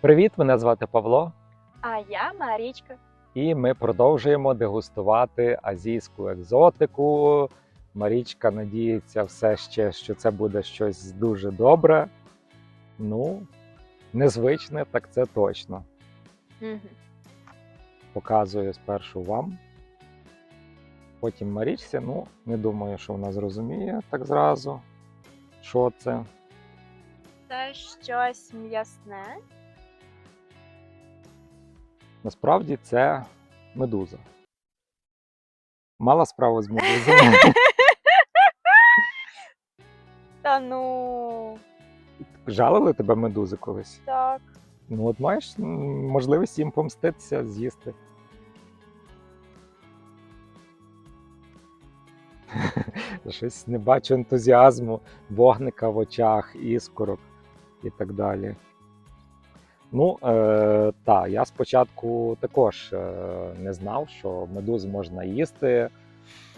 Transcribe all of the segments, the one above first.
Привіт, мене звати Павло, А я Марічка. і ми продовжуємо дегустувати азійську екзотику. Марічка надіється все ще, що це буде щось дуже добре. Ну, незвичне, так це точно. Угу. Показую спершу вам. Потім Марічці. Ну, не думаю, що вона зрозуміє так зразу. Що це? Це щось м'ясне. Насправді це медуза. Мала справу з медузою. Та ну Жалили тебе медузи колись? так. Ну, от маєш можливість їм помститися, з'їсти. Щось не бачу ентузіазму, вогника в очах, іскорок і так далі. Ну, е, так, я спочатку також е, не знав, що медуз можна їсти.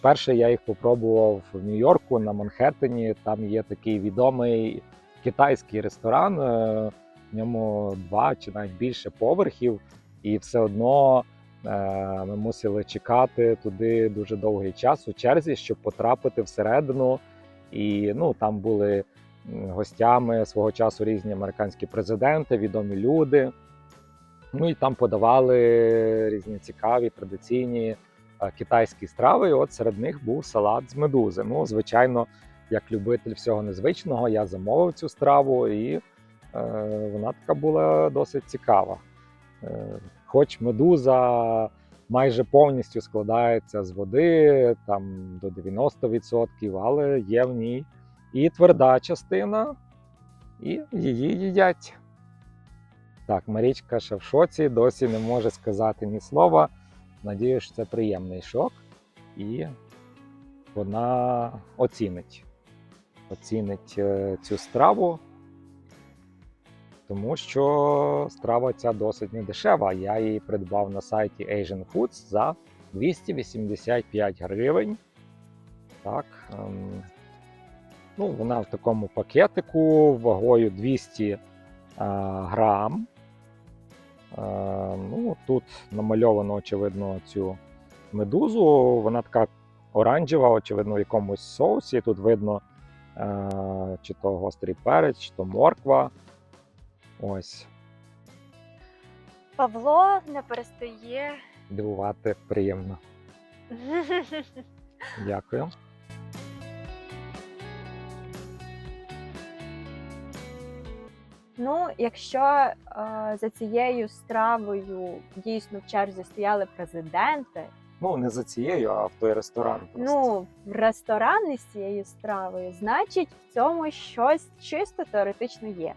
Перше я їх попробував в Нью-Йорку на Манхеттені. Там є такий відомий китайський ресторан. е, в ньому два чи навіть більше поверхів, і все одно е, ми мусили чекати туди дуже довгий час у черзі, щоб потрапити всередину. І ну там були гостями свого часу різні американські президенти, відомі люди. Ну і там подавали різні цікаві традиційні е, китайські страви. І от серед них був салат з медузи. Ну, звичайно, як любитель всього незвичного, я замовив цю страву і. Е, вона така була досить цікава. Е, Хоч медуза майже повністю складається з води, там до 90%, але є в ній і тверда частина, і її їдять. Так, Марічка ще в шоці, досі не може сказати ні слова. Надію, що це приємний шок, і вона оцінить. Оцінить е, цю страву тому що страва ця досить недешева. Я її придбав на сайті Asian Foods за 285 гривень. Так, ем, ну, вона в такому пакетику вагою 200 е, грам. Е, ну, тут намальовано, очевидно, цю медузу. Вона така оранжева, очевидно, в якомусь соусі. Тут видно е, чи то гострий перець, чи то морква. Ось, Павло не перестає. дивувати приємно. Дякую. Ну, якщо е, за цією стравою дійсно в черзі стояли президенти, Ну, не за цією, а в той ресторан. Просто. ну в ресторани з цією стравою, значить в цьому щось чисто теоретично є.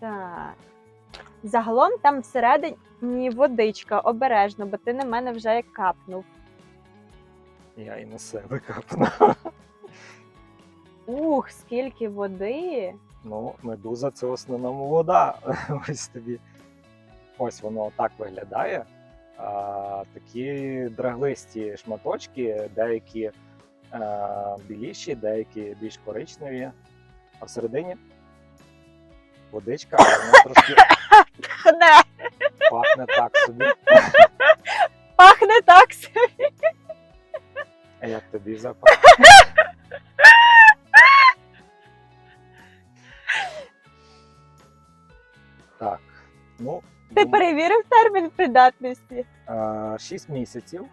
Так. Загалом там всередині водичка, обережно, бо ти на мене вже як капнув. Я і на себе капну. Ух, скільки води! Ну, медуза це в основному вода. Ось тобі. Ось воно так виглядає. А, такі драглисті шматочки, деякі а, біліші, деякі більш коричневі. А всередині водичка, але вона трошки Пахне! пахне так собі. Пахне так собі. А як тобі запах? ну, Ти перевірив термін придатності? 6 місяців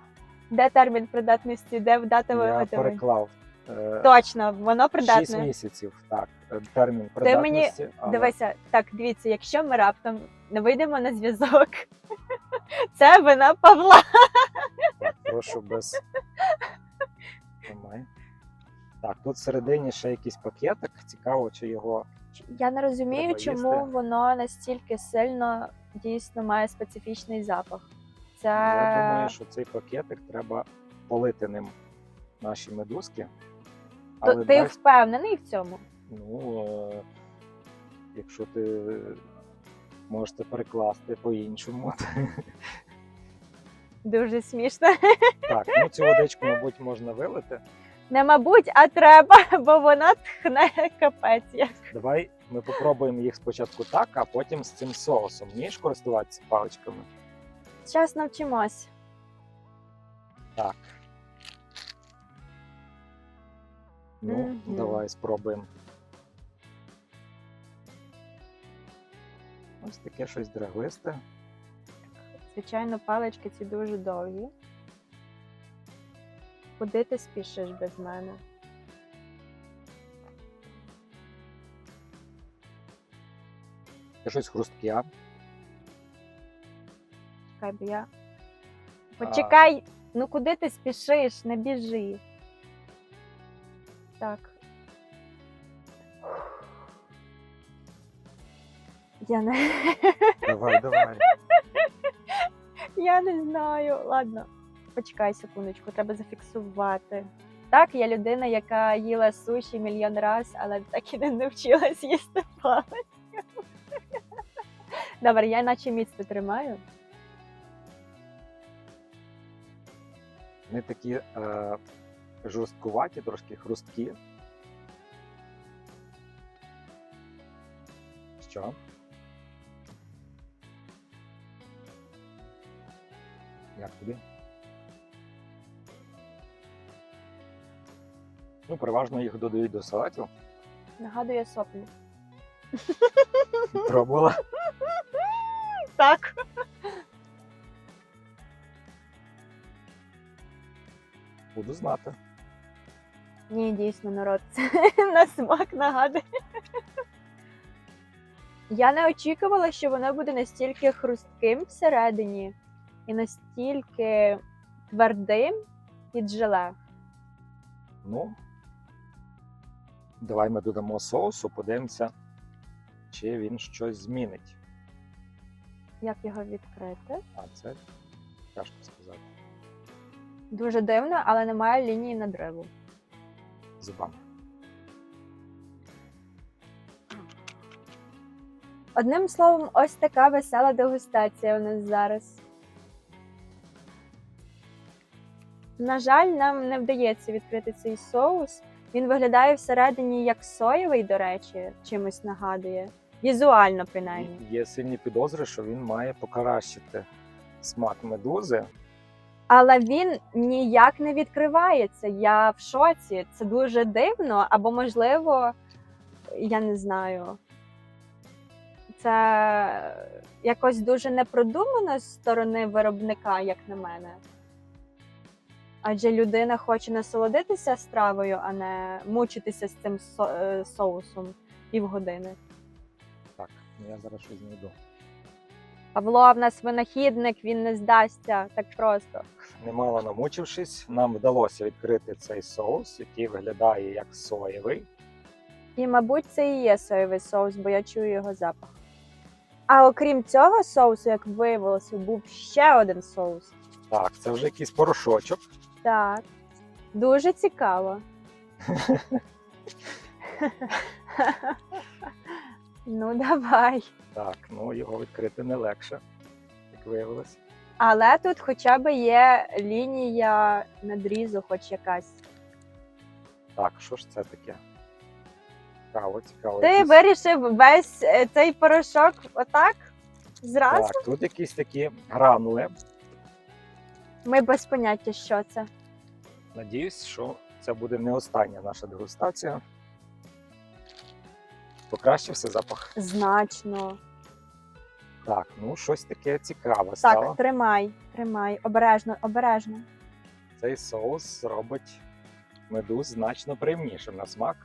Де термін придатності? Де дата я виготовлення? переклав. е, Точно, воно 6 придатне. місяців, так, е, термін Ти мені- придатності. але Дивися, так, дивіться, якщо ми раптом не вийдемо на зв'язок, це вина Павла. так, прошу без. Тримай. Так, тут всередині ще якийсь пакетик. Цікаво, чи його. Я не розумію, Треба чому їсти. воно настільки сильно дійсно має специфічний запах. Це Я думаю, що цей пакетик треба полити ним наші медузки. То- Але ти дай впевнений в цьому? Ну, е, якщо ти можете перекласти по-іншому. Дуже смішно. Так, ну цю водичку, мабуть, можна вилити. Не мабуть, а треба, бо вона тхне капець. як. Давай ми попробуємо їх спочатку так, а потім з цим соусом. Вмієш користуватися паличками? Зараз навчимось. Так. Ну, Мгм. давай спробуємо. Ось таке щось драглисте. Звичайно, палички ці дуже довгі. Куди ти спішиш без мене? Це щось хрустке. Чекай, бо я. Почекай! Ну куди ти спішиш? Не біжи. Так. Я не, Давай, давай. я не знаю. Ладно, почекай секундочку, треба зафіксувати. Так, я людина, яка їла суші мільйон раз, але так і не навчилась їсти палець. Добре, я наче міцно тримаю. Вони такі е, жорсткуваті, трошки хрусткі. Що? Як тобі? Ну, переважно їх додають до салатів. Нагадує соплі. Пробувала. Так. Буду знати. Ні, дійсно, народ, це на смак нагадує. Я не очікувала, що воно буде настільки хрустким всередині і настільки твердим під желе. Ну, давай ми додамо соусу, подивимося, чи він щось змінить. Як його відкрити? А це тяжко сказати. Дуже дивно, але немає лінії надриву. Зубами. Одним словом, ось така весела дегустація у нас зараз. На жаль, нам не вдається відкрити цей соус. Він виглядає всередині як соєвий, до речі, чимось нагадує. Візуально, принаймні. Є сильні підозри, що він має покращити смак медузи. Але він ніяк не відкривається. Я в шоці. Це дуже дивно, або, можливо, я не знаю. Це якось дуже непродумано з сторони виробника, як на мене. Адже людина хоче насолодитися стравою, а не мучитися з цим со- е, соусом півгодини. Так, ну я зараз щось знайду. Павло в нас винахідник, він не здасться так просто. Немало намучившись, нам вдалося відкрити цей соус, який виглядає як соєвий. І, мабуть, це і є соєвий соус, бо я чую його запах. А окрім цього соусу, як виявилося, був ще один соус. Так, це вже якийсь порошочок. Так. Дуже цікаво. ну, давай. Так, ну його відкрити не легше, як виявилось. Але тут хоча б є лінія надрізу, хоч якась. Так, що ж це таке? Цікаво, цікаво. Ти якісь- вирішив весь е, цей порошок отак? Зразу? Так, тут якісь такі гранули. Ми без поняття, що це. Надіюсь, що це буде не остання наша дегустація. Покращився запах. Значно. Так, ну щось таке цікаве стало. Так, тримай, тримай. Обережно, обережно. Цей соус зробить медуз значно приємнішим на смак.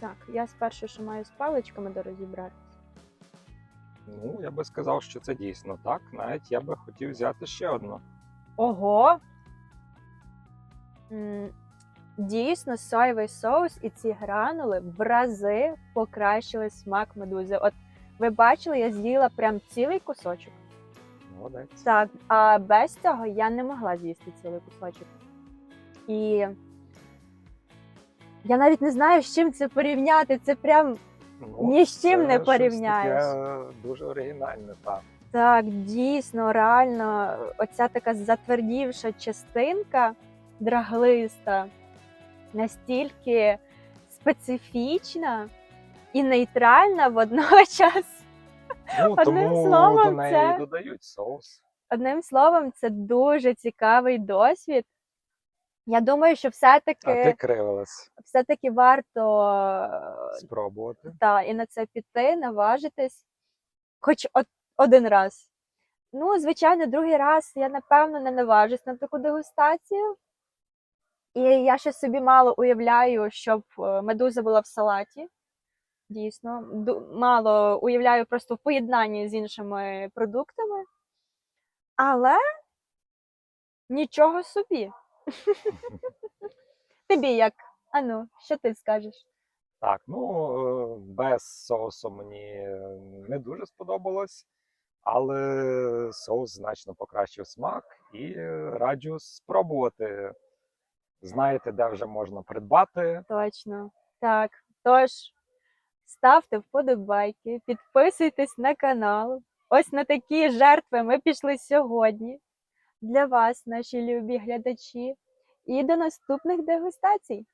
Так, я спершу що маю з паличками до розібратися. Ну, я би сказав, що це дійсно так. Навіть я би хотів взяти ще одну. Ого! М, Дійсно, соєвий соус і ці гранули в рази покращили смак медузи. От ви бачили, я з'їла прям цілий кусочок. Молодець. Так, а без цього я не могла з'їсти цілий кусочок. І я навіть не знаю, з чим це порівняти. Це прям Ну, Ні з чим це не щось порівняєш. Таке дуже оригінальне, так. Так, дійсно, реально, оця така затвердівша частинка драглиста, настільки специфічна і нейтральна водночас. Ну, Одним тому словом, до неї це- додають соус. Одним словом, це дуже цікавий досвід. Я думаю, що А ти все-таки, кривилась все-таки варто е, спробувати. та, і на це піти, наважитись, хоч от, один раз. Ну, звичайно, другий раз я напевно не наважусь на таку дегустацію. І я ще собі мало уявляю, щоб е, медуза була в салаті. Дійсно, мало уявляю просто в поєднанні з іншими продуктами. Але нічого собі. Тобі як? Ану, що ти скажеш? Так, ну е, без соусу мені не дуже сподобалось, але соус значно покращив смак і раджу спробувати. Знаєте, де вже можна придбати. Точно. Так. Тож ставте вподобайки, підписуйтесь на канал. Ось на такі жертви ми пішли сьогодні. Для вас, наші любі глядачі. І до наступних дегустацій.